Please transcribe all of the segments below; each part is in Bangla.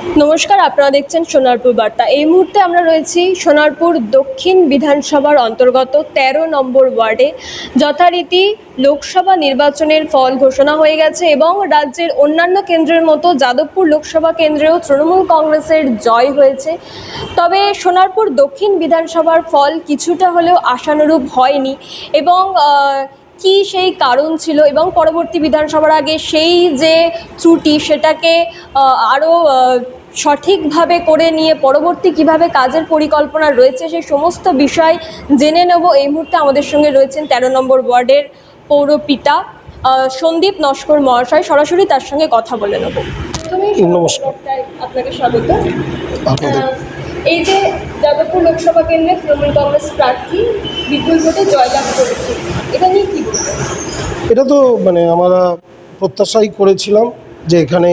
নমস্কার, আপনারা দেখছেন সোনারপুর বার্তা। এই মুহূর্তে আমরা রয়েছি সোনারপুর দক্ষিণ বিধানসভার অন্তর্গত ১৩ নম্বর ওয়ার্ডে। যথারীতি লোকসভা নির্বাচনের ফল ঘোষণা হয়ে গেছে এবং রাজ্যের অন্যান্য কেন্দ্রের মতো যাদবপুর লোকসভা কেন্দ্রেও তৃণমূল কংগ্রেসের জয় হয়েছে। তবে সোনারপুর দক্ষিণ বিধানসভার ফল কিছুটা হলেও আশানুরূপ হয়নি এবং কি সেই কারণ ছিল? এবং পরবর্তী বিধানসভার আগে সেই যে ত্রুটি সেটাকে আরও সঠিকভাবে করে নিয়ে পরবর্তী কীভাবে কাজের পরিকল্পনা রয়েছে সেই সমস্ত বিষয় জেনে নেব। এই মুহূর্তে আমাদের সঙ্গে রয়েছেন তেরো নম্বর ওয়ার্ডের পৌরপিতা সন্দীপ নস্কর মহাশয়। সরাসরি তার সঙ্গে কথা বলে নেব। নমস্কার। আপনাকে স্বাগত। এই যে যাদবপুর লোকসভা কেন্দ্রে তৃণমূল কংগ্রেস প্রার্থী বিপুল ভোটে জয়লাভ করেছে। এটা তো মানে আমরা প্রত্যাশাই করেছিলাম যে এখানে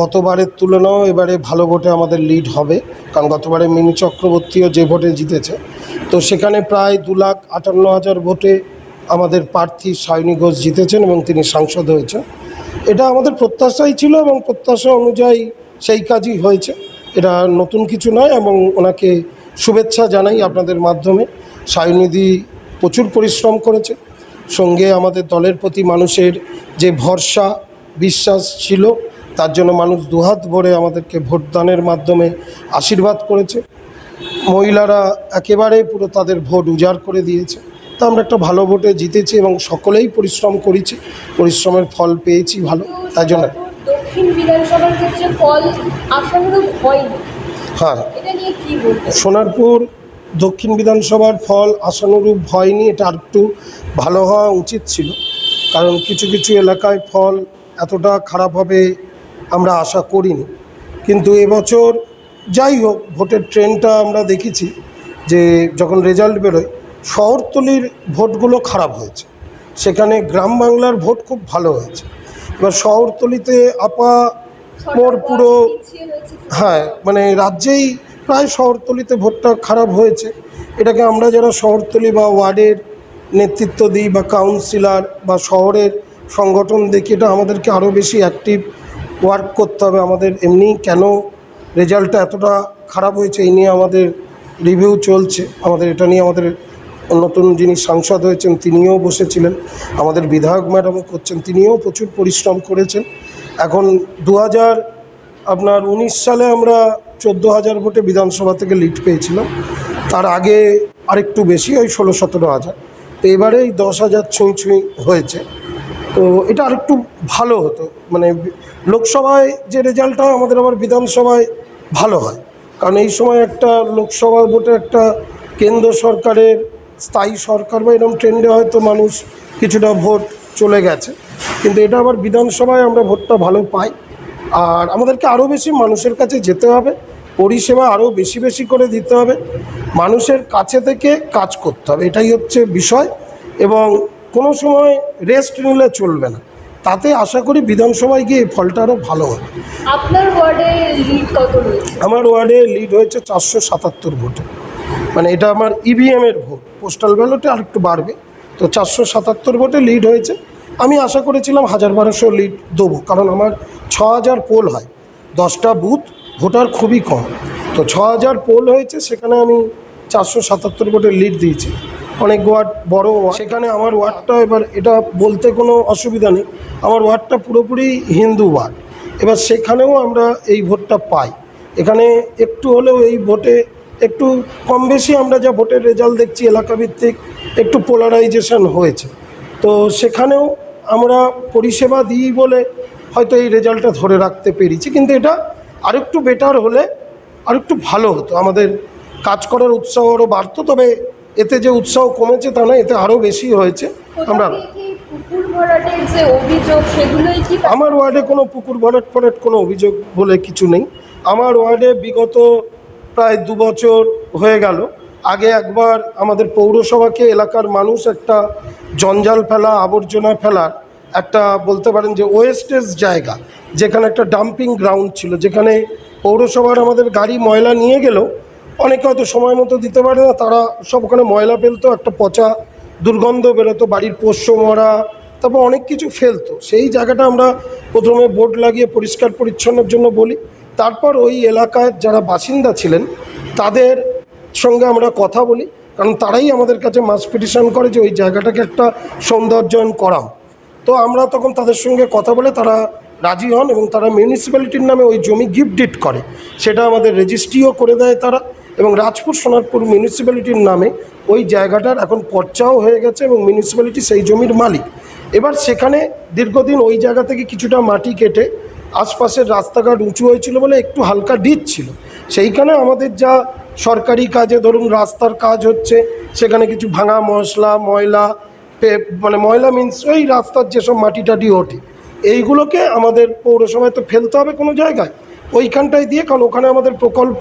গতবারের তুলনাও এবারে ভালো ভোটে আমাদের লিড হবে, কারণ গতবারে মিনি চক্রবর্তীও যে ভোটে জিতেছে। তো সেখানে প্রায় দু লাখ আটান্ন হাজার ভোটে আমাদের প্রার্থী সায়নী ঘোষ জিতেছেন এবং তিনি সাংসদ হয়েছেন। এটা আমাদের প্রত্যাশাই ছিল এবং প্রত্যাশা অনুযায়ী সেই কাজই হয়েছে। এটা নতুন কিছু নয় এবং ওনাকে শুভেচ্ছা জানাই আপনাদের মাধ্যমে। সায়নিধি প্রচুর পরিশ্রম করেছে। সঙ্গে আমাদের দলের প্রতি মানুষের যে ভরসা বিশ্বাস ছিল তার জন্য মানুষ দুহাত ভরে আমাদেরকে ভোটদানের মাধ্যমে আশীর্বাদ করেছে। মহিলারা একেবারে পুরো তাদের ভোট উজাড় করে দিয়েছে। তা আমরা একটা ভালো ভোটে জিতেছি এবং সকলেই পরিশ্রম করেছি। পরিশ্রমের ফল পেয়েছি ভালো তাই জন্য। হ্যাঁ। সোনারপুর দক্ষিণ বিধানসভার ফল আশানুরূপ হয়নি এটা আর একটু ভালো হওয়া উচিত ছিল। কারণ কিছু কিছু এলাকায় ফল এতটা খারাপ হবে আমরা আশা করিনি। কিন্তু এবছর যাই হোক ভোটের ট্রেনটা আমরা দেখেছি যে যখন রেজাল্ট বেরোয় শহরতলির ভোটগুলো খারাপ হয়েছে। সেখানে গ্রাম বাংলার ভোট খুব ভালো হয়েছে। এবার শহরতলিতে আপা মোর পুরো হ্যাঁ মানে রাজ্যেই প্রায় শহরতলিতে ভোটটা খারাপ হয়েছে। এটাকে আমরা যারা শহরতলি বা ওয়ার্ডের নেতৃত্ব দিই বা কাউন্সিলর বা শহরের সংগঠন দেখি, এটা আমাদেরকে আরও বেশি অ্যাক্টিভ ওয়ার্ক করতে হবে। আমাদের এমনি কেন রেজাল্টটা এতটা খারাপ হয়েছে, এই নিয়ে আমাদের রিভিউ চলছে। আমাদের এটা নিয়ে আমাদের নতুন যিনি সাংসদ হয়েছেন, তিনিও বসেছিলেন। আমাদের বিধায়ক ম্যাডামও করছেন, তিনিও প্রচুর পরিশ্রম করেছেন। এখন দু হাজার আপনার উনিশ সালে আমরা চোদ্দ হাজার ভোটে বিধানসভা থেকে লিড পেয়েছিলাম। তার আগে আরেকটু বেশি, ওই ষোলো সতেরো হাজার। তো এবারে এই দশ হাজার ছুঁই ছুঁই হয়েছে। তো এটা আরেকটু ভালো হতো। মানে লোকসভায় যে রেজাল্টটা হয় আমাদের আবার বিধানসভায় ভালো হয়। কারণ এই সময় একটা লোকসভা ভোটে একটা কেন্দ্র সরকারের, স্থায়ী সরকার বা এরকম ট্রেন্ডে হয়তো মানুষ কিছুটা ভোট চলে গেছে। কিন্তু এটা আবার বিধানসভায় আমরা ভোটটা ভালো পাই। আর আমাদেরকে আরও বেশি মানুষের কাছে যেতে হবে পরিষেবা আরও বেশি বেশি করে দিতে হবে মানুষের কাছে থেকে কাজ করতে হবে এটাই হচ্ছে বিষয় এবং কোনো সময় রেস্ট নিলে চলবে না। তাতে আশা করি বিধানসভায় গিয়ে ফলটা আরও ভালো হবে। আপনার ওয়ার্ডে লিড কত আমার ওয়ার্ডে লিড হয়েছে চারশো সাতাত্তর ভোটে। মানে এটা আমার ইভিএমের ভোট পোস্টাল ব্যালটে আর একটু বাড়বে। তো চারশো সাতাত্তর ভোটে লিড হয়েছে। আমি আশা করেছিলাম হাজার বারোশো লিড দেবো, কারণ আমার ছ হাজার পোল হয়। দশটা বুথ, ভোটার খুবই কম। তো ছ হাজার পোল হয়েছে, সেখানে আমি চারশো সাতাত্তর ভোটের লিড দিয়েছি। অনেক ওয়ার্ড, বড় সেখানে আমার ওয়ার্ডটা এবার, এটা বলতে কোনো অসুবিধা নেই। আমার ওয়ার্ডটা পুরোপুরি হিন্দু ওয়ার্ড। এবার সেখানেও আমরা এই ভোটটা পাই। এখানে একটু হলেও এই ভোটে একটু কম বেশি আমরা যা ভোটের রেজাল্ট দেখছি, এলাকাভিত্তিক, একটু পোলারাইজেশন হয়েছে। তো সেখানেও আমরা পরিষেবা দিই বলে হয়তো এই রেজাল্টটা ধরে রাখতে পেরেছি কিন্তু এটা আরেকটু বেটার হলে আরেকটু ভালো হতো। আমাদের কাজ করার উৎসাহ আরও বাড়তো তবে এতে যে উৎসাহ কমেছে তা নয় এতে আরও বেশি হয়েছে। আমরা আমার ওয়ার্ডে কোনো পুকুর ভরাট ফরাট কোনো অভিযোগ বলে কিছু নেই। আমার ওয়ার্ডে বিগত প্রায় দু বছর হয়ে গেল। আগে একবার আমাদের পৌরসভাকে এলাকার মানুষ একটা জঞ্জাল ফেলা, আবর্জনা ফেলার একটা বলতে পারেন যে ওয়েস্টেজ জায়গা, যেখানে একটা ডাম্পিং গ্রাউন্ড ছিল, যেখানে পৌরসভার আমাদের গাড়ি ময়লা নিয়ে গেলেও অনেকে হয়তো সময় মতো দিতে পারে না, তারা সব ওখানে ময়লা ফেলতো, একটা পচা দুর্গন্ধ বেরোতো, বাড়ির পোষ্য মরা, তারপর অনেক কিছু ফেলতো। সেই জায়গাটা আমরা প্রথমে বোর্ড লাগিয়ে পরিষ্কার পরিচ্ছন্নের জন্য বলি। তারপর ওই এলাকার যারা বাসিন্দা ছিলেন, তাদের সঙ্গে আমরা কথা বলি, কারণ তারাই আমাদের কাছে মাস পিটিশন করে যে ওই জায়গাটাকে একটা সৌন্দর্যায়ন করাও। তো আমরা তখন তাদের সঙ্গে কথা বলে তারা রাজি হন এবং তারা মিউনিসিপ্যালিটির নামে ওই জমি গিফট ডিট করে। সেটা আমাদের রেজিস্ট্রিও করে দেয় তারা এবং রাজপুর সোনারপুর মিউনিসিপ্যালিটির নামে ওই জায়গাটার এখন পর্চাও হয়ে গেছে এবং মিউনিসিপ্যালিটি সেই জমির মালিক। এবার সেখানে দীর্ঘদিন ওই জায়গা থেকে কিছুটা মাটি কেটে আশপাশের রাস্তাঘাট উঁচু হয়েছিল বলে একটু হালকা ডিচ ছিল। সেইখানে আমাদের যা সরকারি কাজে ধরুন রাস্তার কাজ হচ্ছে, সেখানে কিছু ভাঙা মশলা, ময়লা মানে ময়লা মিন্স ওই রাস্তার যেসব মাটি টাটি ওঠে, এইগুলোকে আমাদের পৌরসভায় তো ফেলতে হবে কোনো জায়গায়। ওইখানটায় দিয়ে, কারণ ওখানে আমাদের প্রকল্প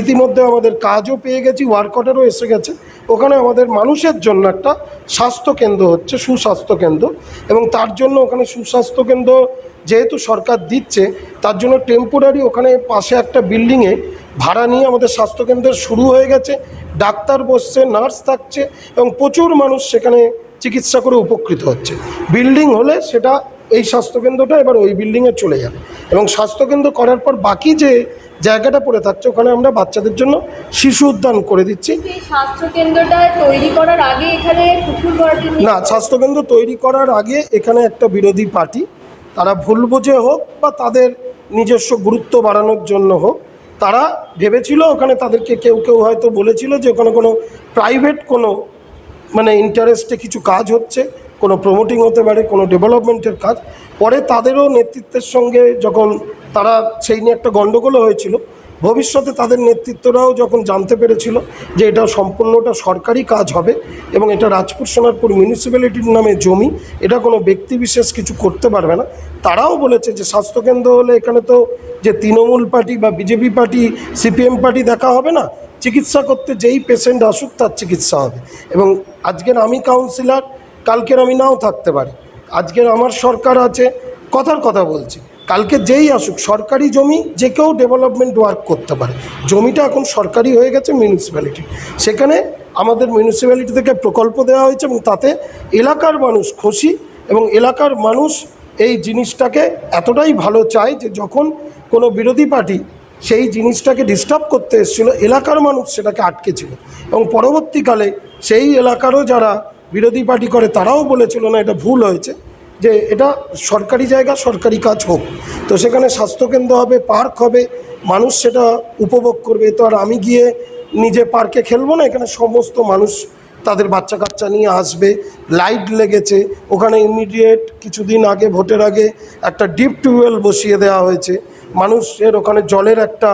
ইতিমধ্যে আমাদের কাজও পেয়ে গেছি ওয়ার্ক অর্ডারও এসে গেছে। ওখানে আমাদের মানুষের জন্য একটা স্বাস্থ্য কেন্দ্র হচ্ছে, সুস্বাস্থ্য কেন্দ্র। এবং তার জন্য ওখানে সুস্বাস্থ্য কেন্দ্র যেহেতু সরকার দিচ্ছে, তার জন্য টেম্পোরারি ওখানে পাশে একটা বিল্ডিংয়ে ভাড়া নিয়ে আমাদের স্বাস্থ্যকেন্দ্র শুরু হয়ে গেছে ডাক্তার বসছে নার্স থাকছে এবং প্রচুর মানুষ সেখানে চিকিৎসা করে উপকৃত হচ্ছে। বিল্ডিং হলে সেটা এই স্বাস্থ্যকেন্দ্রটা এবার ওই বিল্ডিংয়ে চলে যাবে এবং স্বাস্থ্যকেন্দ্র করার পর বাকি যে জায়গাটা পড়ে থাকছে ওখানে আমরা বাচ্চাদের জন্য শিশু উদ্যান করে দিচ্ছি। এই স্বাস্থ্য কেন্দ্রটা তৈরি করার আগে এখানে না স্বাস্থ্যকেন্দ্র তৈরি করার আগে এখানে একটা বিরোধী পার্টি। তারা ভুল বুঝে হোক বা তাদের নিজস্ব গুরুত্ব বাড়ানোর জন্য হোক তারা ভেবেছিল, ওখানে তাদেরকে কেউ কেউ হয়তো বলেছিল যে ওখানে কোনো প্রাইভেট কোনো মানে ইন্টারেস্টে কিছু কাজ হচ্ছে, কোনো প্রমোটিং হতে পারে, কোনো ডেভেলপমেন্টের কাজ। পরে তাদেরও নেতৃত্বের সঙ্গে যখন তারা সেই নিয়ে একটা গণ্ডগোলও হয়েছিল ভবিষ্যতে তাদের নেতৃত্বরাও যখন জানতে পেরেছিল যে এটা সম্পূর্ণটা সরকারি কাজ হবে এবং এটা রাজপুর সোনারপুর মিউনিসিপ্যালিটির নামে জমি, এটা কোনো ব্যক্তি বিশেষ কিছু করতে পারবে না, তারাও বলেছে যে স্বাস্থ্যকেন্দ্র হলে এখানে তো যে তৃণমূল পার্টি বা বিজেপি পার্টি, সিপিএম পার্টি দেখা হবে না, চিকিৎসা করতে যেই পেশেন্ট আসুক তার চিকিৎসা হবে। এবং আজকের আমি কাউন্সিলর কালকের আমি নাও থাকতে পারি। আজকের আমার সরকার আছে, কথার কথা বলছি। কালকে যেই আসুক, সরকারি জমি যে কেউ ডেভেলপমেন্ট ওয়ার্ক করতে পারে। জমিটা এখন সরকারি হয়ে গেছে মিউনিসিপ্যালিটি সেখানে আমাদের মিউনিসিপ্যালিটি থেকে প্রকল্প দেওয়া হয়েছে এবং তাতে এলাকার মানুষ খুশি এবং এলাকার মানুষ এই জিনিসটাকে এতটাই ভালো চায় যে যখন কোনো বিরোধী পার্টি সেই জিনিসটাকে ডিস্টার্ব করতে এসেছিল, এলাকার মানুষ সেটাকে আটকেছিল এবং পরবর্তীকালে সেই এলাকারও যারা বিরোধী পার্টি করে, তারাও বলেছিল, না, এটা ভুল হয়েছে। যে এটা সরকারি জায়গা, সরকারি কাজ হোক। তো সেখানে স্বাস্থ্যকেন্দ্র হবে, পার্ক হবে, মানুষ সেটা উপভোগ করবে। তো আর আমি গিয়ে নিজে পার্কে খেলব না, এখানে সমস্ত মানুষ তাদের বাচ্চা কাচ্চা নিয়ে আসবে। লাইট লেগেছে, ওখানে ইমিডিয়েট কিছুদিন আগে, ভোটের আগে একটা ডিপ টিউবওয়েল বসিয়ে দেওয়া হয়েছে। মানুষের ওখানে জলের একটা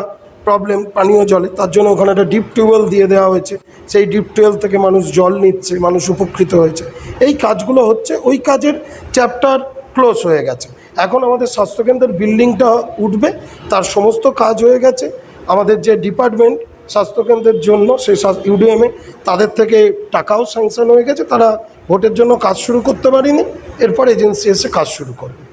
প্রবলেম পানীয় জলে, তার জন্য ওখানে একটা ডিপ টিউবওয়েল দিয়ে দেওয়া হয়েছে। সেই ডিপ টিউবওয়েল থেকে মানুষ জল নিচ্ছে, মানুষ উপকৃত হয়েছে। এই কাজগুলো হচ্ছে, ওই কাজের চ্যাপ্টার ক্লোজ হয়ে গেছে। এখন আমাদের স্বাস্থ্যকেন্দ্রের বিল্ডিংটা উঠবে, তার সমস্ত কাজ হয়ে গেছে। আমাদের যে ডিপার্টমেন্ট স্বাস্থ্যকেন্দ্রের জন্য সেই ইউডিএমে তাদের থেকে টাকাও স্যাংশন হয়ে গেছে। তারা ভোটের জন্য কাজ শুরু করতে পারেনি। এরপর এজেন্সি এসে কাজ শুরু করবে।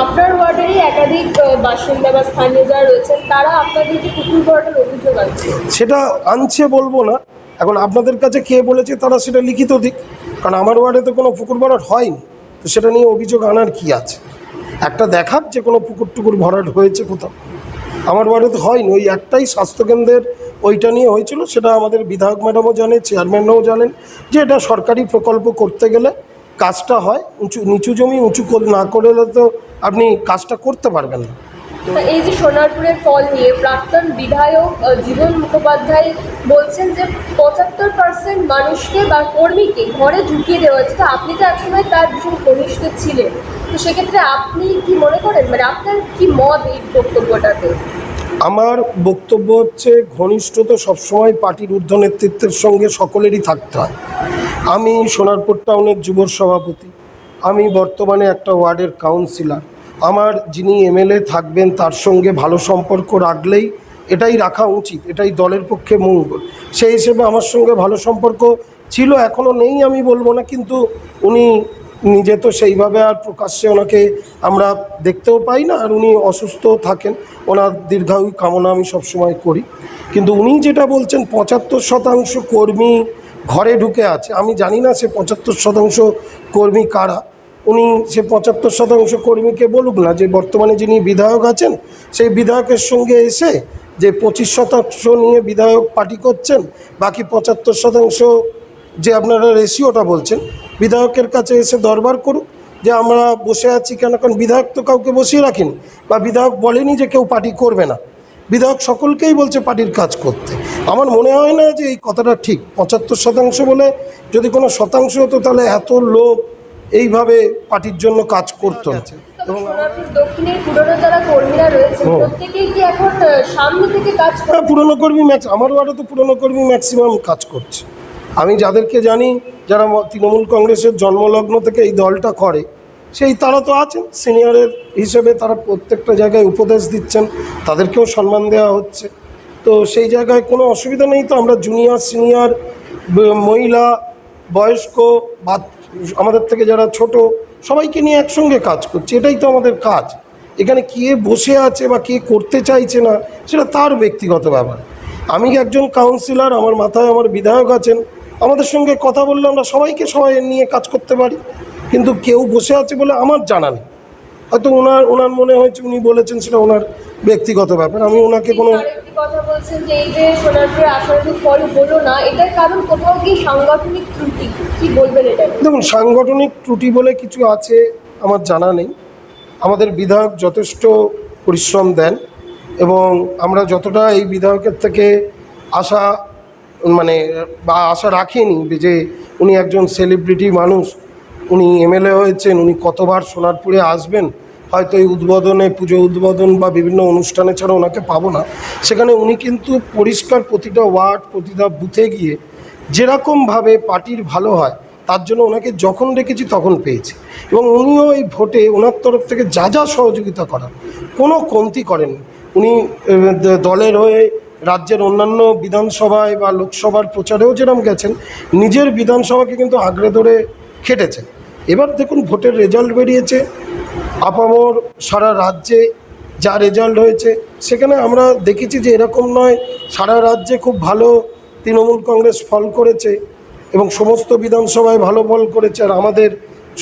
আপনার ওয়ার্ডেরই একাধিক বাসিন্দা বা স্থানীয় যারা রয়েছেন, তারা আপনাদেরকে পুকুর ভরাটার অভিযোগ আছে সেটা আনছে বলব না। এখন আপনাদের কাছে কে বলেছে তারা সেটা লিখিত দিক, কারণ আমার ওয়ার্ডে তো কোনো পুকুর ভরাট হয়নি। তো সেটা নিয়ে অভিযোগ আনার কি আছে? একটা দেখাক যে কোনো পুকুর টুকুর ভরাট হয়েছে কোথাও। আমার ওয়ার্ডে তো হয়নি, ওই একটাই স্বাস্থ্যকেন্দ্রের ওইটা নিয়ে হয়েছিল, সেটা আমাদের বিধায়ক ম্যাডামও জানে চেয়ারম্যানরাও জানেন, যে এটা সরকারি প্রকল্প করতে গেলে কাজটা হয়, উঁচু, নিচু জমি উঁচু না করলে তো আপনি কাজটা করতে পারবেন না। এই যে সোনারপুরের ফল নিয়ে প্রাক্তন বিধায়ক জীবন মুখোপাধ্যায় বলছেন যে পঁচাত্তর পার্সেন্ট মানুষকে বা কর্মীকে ঘরে ঢুকিয়ে দেওয়া হচ্ছে তো আপনি তো একসময় তার ভীষণ ঘনিষ্ঠ ছিলেন। তো সেক্ষেত্রে আপনি কি মনে করেন? মানে আপনার কি মত এই বক্তব্যটাতে? আমার বক্তব্য হচ্ছে ঘনিষ্ঠ তো সবসময় পার্টির ঊর্ধ্ব নেতৃত্বের সঙ্গে সকলেরই থাকতে হয়। আমি সোনারপুর টাউনের যুব সভাপতি। আমি বর্তমানে একটা ওয়ার্ডের কাউন্সিলর। আমার যিনি এমএলএ থাকবেন, তার সঙ্গে ভালো সম্পর্ক রাখলেই এটাই রাখা উচিত, এটাই দলের পক্ষে মঙ্গল। সেই হিসেবে আমার সঙ্গে ভালো সম্পর্ক ছিল এখনও নেই আমি বলব না, কিন্তু উনি নিজে তো সেইভাবে আর প্রকাশ্যে ওনাকে আমরা দেখতেও পাই না, আর উনি অসুস্থও থাকেন, ওনার দীর্ঘায়ু কামনা আমি সবসময় করি। কিন্তু উনি যেটা বলছেন, পঁচাত্তর শতাংশ কর্মী ঘরে ঢুকে আছে, আমি জানি না সে পঁচাত্তর শতাংশ কর্মী কারা। উনি সে পঁচাত্তর শতাংশ কর্মীকে বলুক না, যে বর্তমানে যিনি বিধায়ক আছেন, সেই বিধায়কের সঙ্গে এসে যে পঁচিশ শতাংশ নিয়ে বিধায়ক পার্টি করছেন, বাকি পঁচাত্তর শতাংশ যে আপনারা রেশিওটা বলছেন, বিধায়কের কাছে এসে দরবার করুক, যে আমরা বসে আছি কেন? কারণ বিধায়ক তো কাউকে বসিয়ে রাখেনি, বা বিধায়ক বলেনি যে কেউ পার্টি করবে না। বিধায়ক সকলকেই বলছে পার্টির কাজ করতে। আমার মনে হয় না যে এই কথাটা ঠিক। পঁচাত্তর শতাংশ বলে যদি কোনো শতাংশ হতো, তাহলে এত লোক এইভাবে পার্টির জন্য কাজ করতো। এবং পুরনো হ্যাঁ পুরনো কর্মী ম্যাক্স আমার ওয়ার্ডে তো পুরনো কর্মী ম্যাক্সিমাম কাজ করছে। আমি যাদেরকে জানি যারা তৃণমূল কংগ্রেসের জন্মলগ্ন থেকে এই দলটা করে সেই তারা তো আছেন সিনিয়রের হিসেবে তারা প্রত্যেকটা জায়গায় উপদেশ দিচ্ছেন তাদেরকেও সম্মান দেওয়া হচ্ছে। তো সেই জায়গায় কোনো অসুবিধা নেই তো আমরা জুনিয়র সিনিয়র মহিলা বয়স্ক বা আমাদের থেকে যারা ছোট, সবাইকে নিয়ে একসঙ্গে কাজ করছি, এটাই তো আমাদের কাজ। এখানে কে বসে আছে বা কে করতে চাইছে না, সেটা তার ব্যক্তিগত ব্যাপার। আমি একজন কাউন্সিলর আমার মাথায় আমার বিধায়ক আছেন, আমাদের সঙ্গে কথা বললে আমরা সবাইকে সবাই নিয়ে কাজ করতে পারি। কিন্তু কেউ বসে আছে বলে আমার জানা নেই। হয়তো ওনার ওনার মনে হয়েছে উনি বলেছেন সেটা ওনার ব্যক্তিগত ব্যাপার। আমি ওনাকে কোনো কথা বলছেন যে এই যে সোনারপুরের আশানুরূপ ফল হলো না এটার কারণ কোথাও কি সাংগঠনিক ত্রুটি? কি বলবেন এটা দেখুন সাংগঠনিক ত্রুটি বলে কিছু আছে আমার জানা নেই। আমাদের বিধায়ক যথেষ্ট পরিশ্রম দেন এবং আমরা যতটা এই বিধায়কের থেকে আশা মানে বা আশা রাখিনি যে উনি একজন সেলিব্রিটি মানুষ উনি এমএলএ হয়েছেন উনি কতবার সোনারপুরে আসবেন হয়তো এই উদ্বোধনে পুজো উদ্বোধন বা বিভিন্ন অনুষ্ঠানে ছাড়া ওনাকে পাবো না। সেখানে উনি কিন্তু পরিষ্কার প্রতিটা ওয়ার্ড, প্রতিটা বুথে গিয়ে যেরকমভাবে পার্টির ভালো হয়, তার জন্য ওনাকে যখন ডেকেছি তখন পেয়েছি। এবং উনিও এই ভোটে ওনার তরফ থেকে যা যা সহযোগিতা করার, কোনো কমতি করেননি। উনি দলের হয়ে রাজ্যের অন্যান্য বিধানসভায় বা লোকসভার প্রচারেও যেরকম গেছেন, নিজের বিধানসভাকে কিন্তু আঁকড়ে ধরে খেটেছেন। এবার দেখুন, ভোটের রেজাল্ট বেরিয়েছে। আপামর সারা রাজ্যে যা রেজাল্ট হয়েছে, সেখানে আমরা দেখেছি যে এরকম নয়। সারা রাজ্যে খুব ভালো তৃণমূল কংগ্রেস ফল করেছে এবং সমস্ত বিধানসভায় ভালো ফল করেছে। আর আমাদের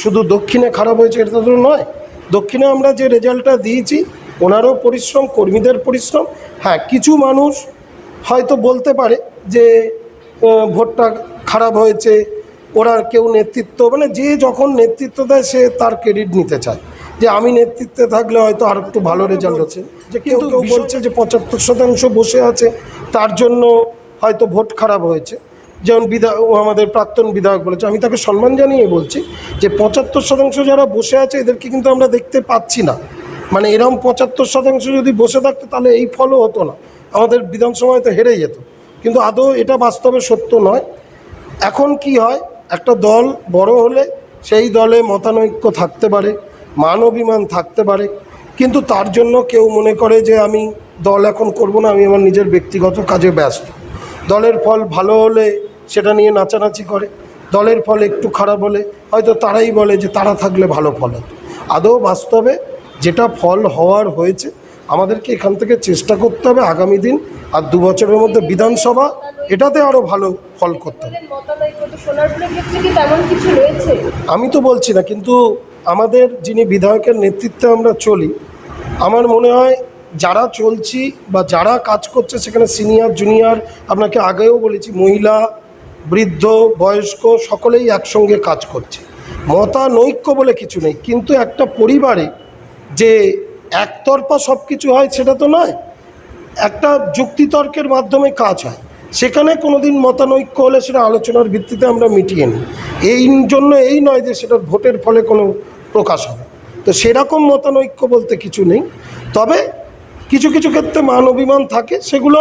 শুধু দক্ষিণে খারাপ হয়েছে এটা তো নয়, দক্ষিণে আমরা যে রেজাল্টটা দিয়েছি, ওনারও পরিশ্রম, কর্মীদের পরিশ্রম। হ্যাঁ কিছু মানুষ হয়তো বলতে পারে যে ভোটটা খারাপ হয়েছে, ওরা কেউ নেতৃত্ব মানে যে যখন নেতৃত্ব দেয় সে তার ক্রেডিট নিতে চায়। যে আমি নেতৃত্বে থাকলে হয়তো আর একটু ভালো রেজাল্ট হচ্ছে যে কেউ কেউ বলছে যে পঁচাত্তর শতাংশ বসে আছে তার জন্য হয়তো ভোট খারাপ হয়েছে। যেমন বিধায়ক ও আমাদের প্রাক্তন বিধায়ক বলেছে আমি তাকে সম্মান জানিয়ে বলছি যে পঁচাত্তর শতাংশ যারা বসে আছে এদেরকে কিন্তু আমরা দেখতে পাচ্ছি না। মানে এরকম পঁচাত্তর শতাংশ যদি বসে থাকতো তাহলে এই ফলও হতো না। আমাদের বিধানসভায় তো হেরে যেত। কিন্তু আদৌ এটা বাস্তবে সত্য নয়। এখন কি হয়? একটা দল বড় হলে সেই দলে মতানৈক্য থাকতে পারে। মান অভিমান থাকতে পারে। কিন্তু তার জন্য কেউ মনে করে যে আমি দল এখন করব না আমি আমার নিজের ব্যক্তিগত কাজে ব্যস্ত। দলের ফল ভালো হলে সেটা নিয়ে নাচানাচি করে। দলের ফল একটু খারাপ হলে হয়তো তারাই বলে যে তারা থাকলে ভালো ফল হতো। আদৌ বাস্তবে যেটা ফল হওয়ার হয়েছে আমাদেরকে এখান থেকে চেষ্টা করতে হবে আগামী দিন আর দু বছরের মধ্যে বিধানসভা এটাতে আরও ভালো ফল করতে হবে। আমি তো বলছি না কিন্তু আমাদের যিনি বিধায়কের নেতৃত্বে আমরা চলি, আমার মনে হয় যারা চলছি বা যারা কাজ করছে সেখানে সিনিয়র, জুনিয়র, আপনাকে আগেও বলেছি, মহিলা, বৃদ্ধ, বয়স্ক, সকলেই একসঙ্গে কাজ করছে। মতানৈক্য বলে কিছু নেই, কিন্তু একটা পরিবারে যে একতরফা সব কিছু হয় সেটা তো নয়, একটা যুক্তিতর্কের মাধ্যমে কাজ হয়। সেখানে কোনোদিন মতানৈক্য হলে সেটা আলোচনার ভিত্তিতে আমরা মিটিয়ে নিই। এই জন্য এই নয় যে সেটা ভোটের ফলে কোনো প্রকাশ হবে। তো সেরকম মতানৈক্য বলতে কিছু নেই। তবে কিছু কিছু ক্ষেত্রে মান অভিমান থাকে। সেগুলো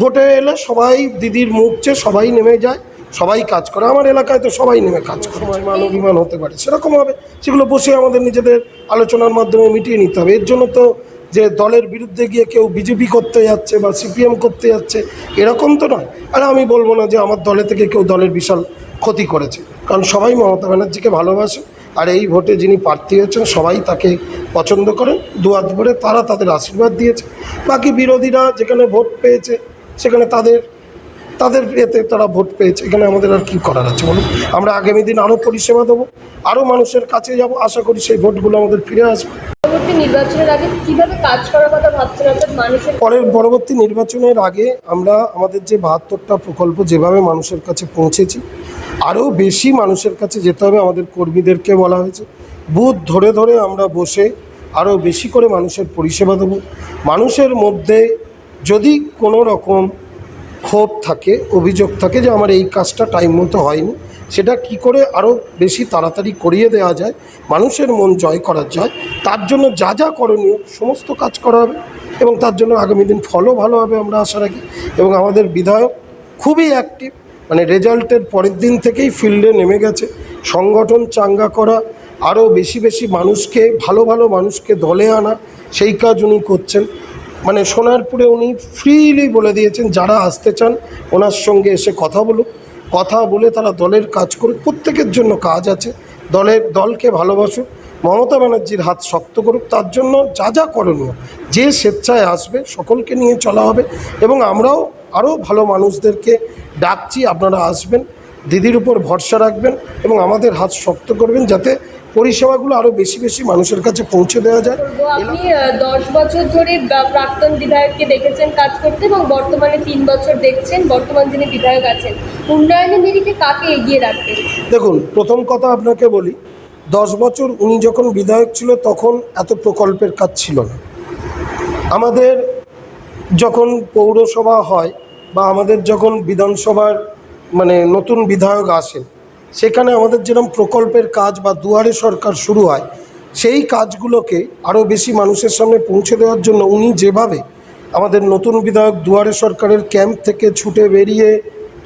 ভোটে এলে সবাই দিদির মুখ চেয়ে সবাই নেমে যায় সবাই কাজ করে। আমার এলাকায় তো সবাই নেমে কাজ করে। সবাই মান অভিমান হতে পারে। সেরকম হবে। সেগুলো বসে আমাদের নিজেদের আলোচনার মাধ্যমে মিটিয়ে নিতে হবে। এর জন্য তো যে দলের বিরুদ্ধে গিয়ে কেউ বিজেপি করতে যাচ্ছে বা সিপিএম করতে যাচ্ছে, এরকম তো নয়। আর আমি বলব না যে আমার দলে থেকে কেউ দলের বিশাল ক্ষতি করেছে। কারণ সবাই মমতা ব্যানার্জিকে ভালোবাসে, আর এই ভোটে যিনি প্রার্থী হয়েছেন, সবাই তাকে পছন্দ করেন। দুয়াত ভরে তারা তাদের আশীর্বাদ দিয়েছে। বাকি বিরোধীরা যেখানে ভোট পেয়েছে, সেখানে তাদের তাদের এতে তারা ভোট পেয়েছে। এখানে আমাদের আর কি করার আছে বলুন? আমরা আগামী দিন আরও পরিষেবা দেবো আরও মানুষের কাছে যাব। আশা করি সেই ভোটগুলো আমাদের ফিরে আসবে। পরবর্তী নির্বাচনের আগে কীভাবে কাজ করার কথা ভাবছেন? অর্থাৎ মানুষের পরের পরবর্তী নির্বাচনের আগে আমরা আমাদের যে বাহাত্তরটা প্রকল্প যেভাবে মানুষের কাছে পৌঁছেছি আরও বেশি মানুষের কাছে যেতে হবে আমাদের কর্মীদেরকে বলা হয়েছে। বুথ ধরে ধরে আমরা বসে আরও বেশি করে মানুষের পরিষেবা দেবো। মানুষের মধ্যে যদি কোনো রকম ক্ষোভ থাকে, অভিযোগ থাকে যে আমার এই কাজটা টাইম মতো হয়নি। সেটা কি করে আরও বেশি তাড়াতাড়ি করিয়ে দেওয়া যায়, মানুষের মন জয় করা যায় তার জন্য যা যা করণীয় সমস্ত কাজ করা হবে এবং তার জন্য আগামী দিন ফলও ভালো হবে আমরা আশা রাখি। এবং আমাদের বিধায়ক খুবই অ্যাক্টিভ মানে রেজাল্টের পরের দিন থেকেই ফিল্ডে নেমে গেছে। সংগঠন চাঙ্গা করা আরও বেশি বেশি মানুষকে, ভালো ভালো মানুষকে দলে আনা, সেই কাজ উনি করছেন। মানে সোনারপুরে উনি ফ্রিলি বলে দিয়েছেন, যারা আসতে চান ওনার সঙ্গে এসে কথা বলুক। কথা বলে তারা দলের কাজ করুক, প্রত্যেকের জন্য কাজ আছে। দলের, দলকে ভালোবাসুক, মমতা ব্যানার্জির হাত শক্ত করুক, তার জন্য যা যা করণীয়, যে স্বেচ্ছায় আসবে, সকলকে নিয়ে চলা হবে এবং আমরাও আরও ভালো মানুষদেরকে ডাকছি, আপনারা আসবেন, দিদির উপর ভরসা রাখবেন এবং আমাদের হাত শক্ত করবেন যাতে পরিষেবাগুলো আরও বেশি বেশি মানুষের কাছে পৌঁছে দেওয়া যায়। আপনি দশ বছর ধরে প্রাক্তন বিধায়ককে দেখেছেন কাজ করতে এবং বর্তমানে তিন বছর দেখছেন বর্তমান যিনি বিধায়ক আছেন উন্নয়নের নিরিখে কাকে এগিয়ে রাখবেন? দেখুন প্রথম কথা আপনাকে বলি দশ বছর উনি যখন বিধায়ক ছিল তখন এত প্রকল্পের কাজ ছিল না। আমাদের যখন পৌরসভা হয় বা আমাদের যখন বিধানসভার মানে নতুন বিধায়ক আসেন সেখানে আমাদের যেরকম প্রকল্পের কাজ বা দুয়ারে সরকার শুরু হয়, সেই কাজগুলোকে আরও বেশি মানুষের সামনে পৌঁছে দেওয়ার জন্য উনি যেভাবে আমাদের নতুন বিধায়ক দুয়ারে সরকারের ক্যাম্প থেকে ছুটে বেরিয়ে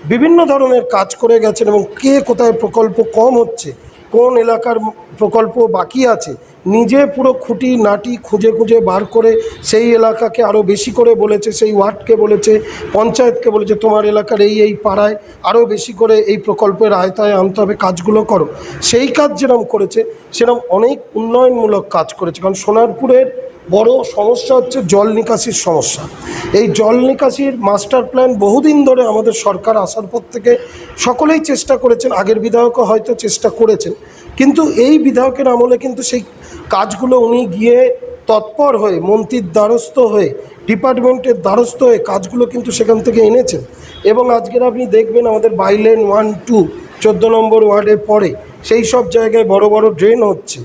বিভিন্ন ধরনের কাজ করে গেছেন এবং কে কোথায় প্রকল্প কম হচ্ছে কোন এলাকার প্রকল্প বাকি আছে, নিজে পুরো খুঁটি নাটি খুঁজে খুঁজে বার করে সেই এলাকাকে আরও বেশি করে বলেছে, সেই ওয়ার্ডকে বলেছে, পঞ্চায়েতকে বলেছে, তোমার এলাকার এই এই পাড়ায় আরও বেশি করে এই প্রকল্পের আয়তায় আনতে হবে, কাজগুলো করো। সেই কাজ যেরকম করেছে সেরকম অনেক উন্নয়নমূলক কাজ করেছে। কারণ সোনারপুরের বড় সমস্যা হচ্ছে জল নিকাশির সমস্যা। এই জল নিকাশির মাস্টার প্ল্যান বহুদিন ধরে আমাদের সরকার আসার পর থেকে সকলেই চেষ্টা করেছেন, আগের বিধায়কও হয়তো চেষ্টা করেছেন। কিন্তু এই বিধায়কের আমলে কিন্তু সেই কাজগুলো উনি গিয়ে তৎপর হয়ে, মন্ত্রীর দ্বারস্থ হয়ে, ডিপার্টমেন্টের দ্বারস্থ হয়ে কাজগুলো কিন্তু সেখান থেকে এনেছেন। এবং আজকের আপনি দেখবেন আমাদের বাইলেন ওয়ান টু, চোদ্দ নম্বর ওয়ার্ডের পরে সেই সব জায়গায় বড় বড় ড্রেন হচ্ছে।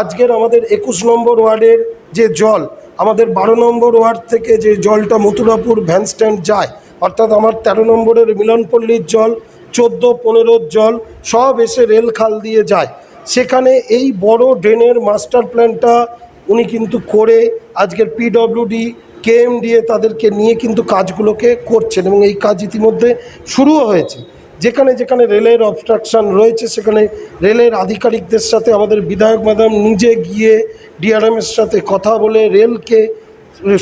আজকের আমাদের একুশ নম্বর ওয়ার্ডের যে জল, আমাদের বারো নম্বর ওয়ার্ড থেকে যে জলটা মথুরাপুর ভ্যান স্ট্যান্ড যায়, অর্থাৎ আমার তেরো নম্বরের মিলনপল্লীর জল, চোদ্দ, পনেরোর জল, সব এসে রেল খাল দিয়ে যায়। সেখানে এই বড় ড্রেনের মাস্টার প্ল্যানটা উনি কিন্তু করে আজকের পিডব্লিউডি কেএমডিএ তাদেরকে নিয়ে কিন্তু কাজগুলোকে করছেন এবং এই কাজ ইতিমধ্যে শুরুও হয়েছে। যেখানে যেখানে রেলের অবস্ট্রাকশন রয়েছে, সেখানে রেলের আধিকারিকদের সাথে আমাদের বিধায়ক ম্যাডাম নিজে গিয়ে ডিআরএমের সাথে কথা বলে রেলকে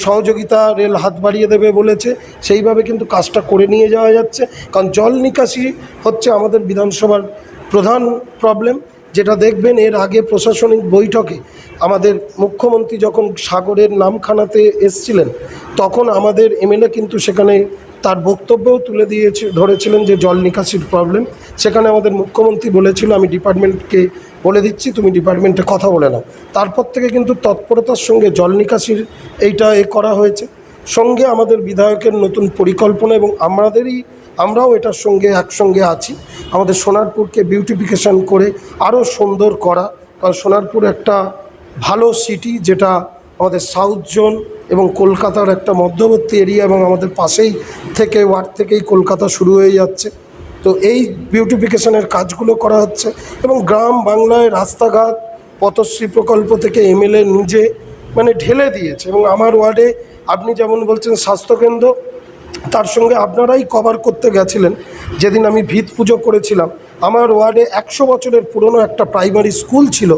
সহযোগিতা, রেল হাত বাড়িয়ে দেবে বলেছে। সেইভাবে কিন্তু কাজটা করে নিয়ে যাওয়া যাচ্ছে। কারণ জল নিকাশি হচ্ছে আমাদের বিধানসভার প্রধান প্রবলেম যেটা দেখবেন এর আগে প্রশাসনিক বৈঠকে আমাদের মুখ্যমন্ত্রী যখন সাগরের নামখানাতে এসছিলেন, তখন আমাদের এমএলএ কিন্তু সেখানে তার বক্তব্যও তুলে দিয়েছে, ধরেছিলেন যে জল নিকাশির প্রবলেম সেখানে আমাদের মুখ্যমন্ত্রী বলেছিল, আমি ডিপার্টমেন্টকে বলে দিচ্ছি, তুমি ডিপার্টমেন্টে কথা বলে নাও। তারপর থেকে কিন্তু তৎপরতার সঙ্গে জল নিকাশির এইটা এ করা হয়েছে। সঙ্গে আমাদের বিধায়কের নতুন পরিকল্পনা এবং আমাদেরই, আমরাও এটার সঙ্গে একসঙ্গে আছি। আমাদের সোনারপুরকে বিউটিফিকেশন করে আরও সুন্দর করা। কারণ সোনারপুর একটা ভালো সিটি যেটা আমাদের সাউথ জোন এবং কলকাতার একটা মধ্যবর্তী এরিয়া এবং আমাদের পাশেই থেকে ওয়ার্ড থেকেই কলকাতা শুরু হয়ে যাচ্ছে। তো এই বিউটিফিকেশনের কাজগুলো করা হচ্ছে এবং গ্রাম বাংলায় রাস্তাঘাট, পথশ্রী প্রকল্প থেকে এমএলএ নিজে মানে ঢেলে দিয়েছে এবং আমার ওয়ার্ডে আপনি যেমন বলছেন স্বাস্থ্যকেন্দ্র, তার সঙ্গে আপনারাই কভার করতে গেছিলেন। যেদিন আমি ভিত পুজো করেছিলাম আমার ওয়ার্ডে একশো বছরের পুরনো একটা প্রাইমারি স্কুল ছিল,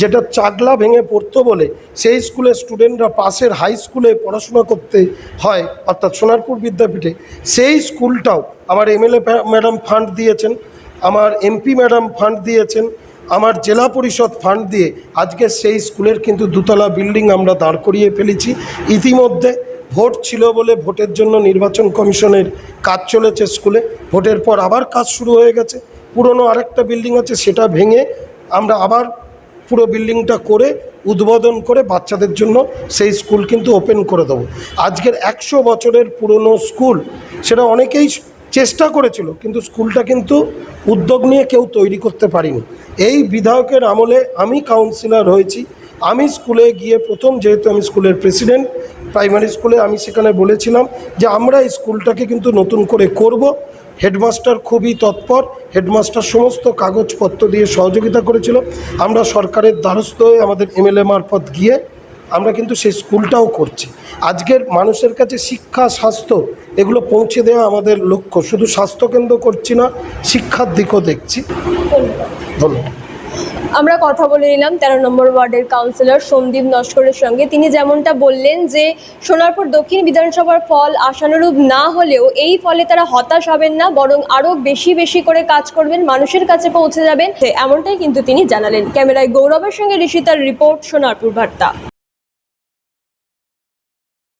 যেটা চাগলা ভেঙে পড়তো বলে সেই স্কুলের স্টুডেন্টরা পাশের হাই স্কুলে পড়াশোনা করতে হয়, অর্থাৎ সোনারপুর বিদ্যাপীঠে। সেই স্কুলটাও আমার এমএলএ ম্যাডাম ফান্ড দিয়েছেন, আমার এমপি ম্যাডাম ফান্ড দিয়েছেন, আমার জেলা পরিষদ ফান্ড দিয়ে আজকে সেই স্কুলের কিন্তু দুতলা বিল্ডিং আমরা দাঁড় করিয়ে ফেলেছি। ইতিমধ্যে ভোট ছিল বলে ভোটের জন্য নির্বাচন কমিশনের কাজ চলেছে স্কুলে, ভোটের পর আবার কাজ শুরু হয়ে গেছে। পুরনো আরেকটা বিল্ডিং আছে, সেটা ভেঙে আমরা আবার পুরো বিল্ডিংটা করে উদ্বোধন করে বাচ্চাদের জন্য সেই স্কুল কিন্তু ওপেন করে দেবো। আজকের একশো বছরের পুরনো স্কুল সেটা অনেকেই চেষ্টা করেছিল, কিন্তু স্কুলটা কিন্তু উদ্যোগ নিয়ে কেউ তৈরি করতে পারিনি। এই বিধায়কের আমলে আমি কাউন্সিলর হয়েছি, আমি স্কুলে গিয়ে প্রথম যেহেতু আমি স্কুলের প্রেসিডেন্ট প্রাইমারি স্কুলে আমি সেখানে বলেছিলাম যে আমরা এই স্কুলটাকে কিন্তু নতুন করে করব হেডমাস্টার খুবই তৎপর, হেডমাস্টার সমস্ত কাগজপত্র দিয়ে সহযোগিতা করেছিল। আমরা সরকারের দ্বারস্থ হয়ে আমাদের এমএলএ মারফত গিয়ে আমরা কিন্তু সেই স্কুলটাও করছি। আজকের মানুষের কাছে শিক্ষা, স্বাস্থ্য এগুলো পৌঁছে দেওয়া আমাদের লক্ষ্য। শুধু স্বাস্থ্যকেন্দ্র করছি না, শিক্ষার দিকও দেখছি। ধন্যবাদ। আমরা কথা বলে নিলাম, তেরো নম্বর ওয়ার্ডের কাউন্সিলর সন্দীপ নস্করের সঙ্গে। তিনি যেমনটা বললেন যে, সোনারপুর দক্ষিণ বিধানসভার ফল আশানুরূপ না হলেও এই ফলে তারা হতাশ হবেন না, বরং আরও বেশি বেশি করে কাজ করবেন, মানুষের কাছে পৌঁছে যাবেন। এমনটাই কিন্তু তিনি জানালেন। ক্যামেরায় গৌরবের সঙ্গে ঋষিতার রিপোর্ট, সোনারপুর বার্তা।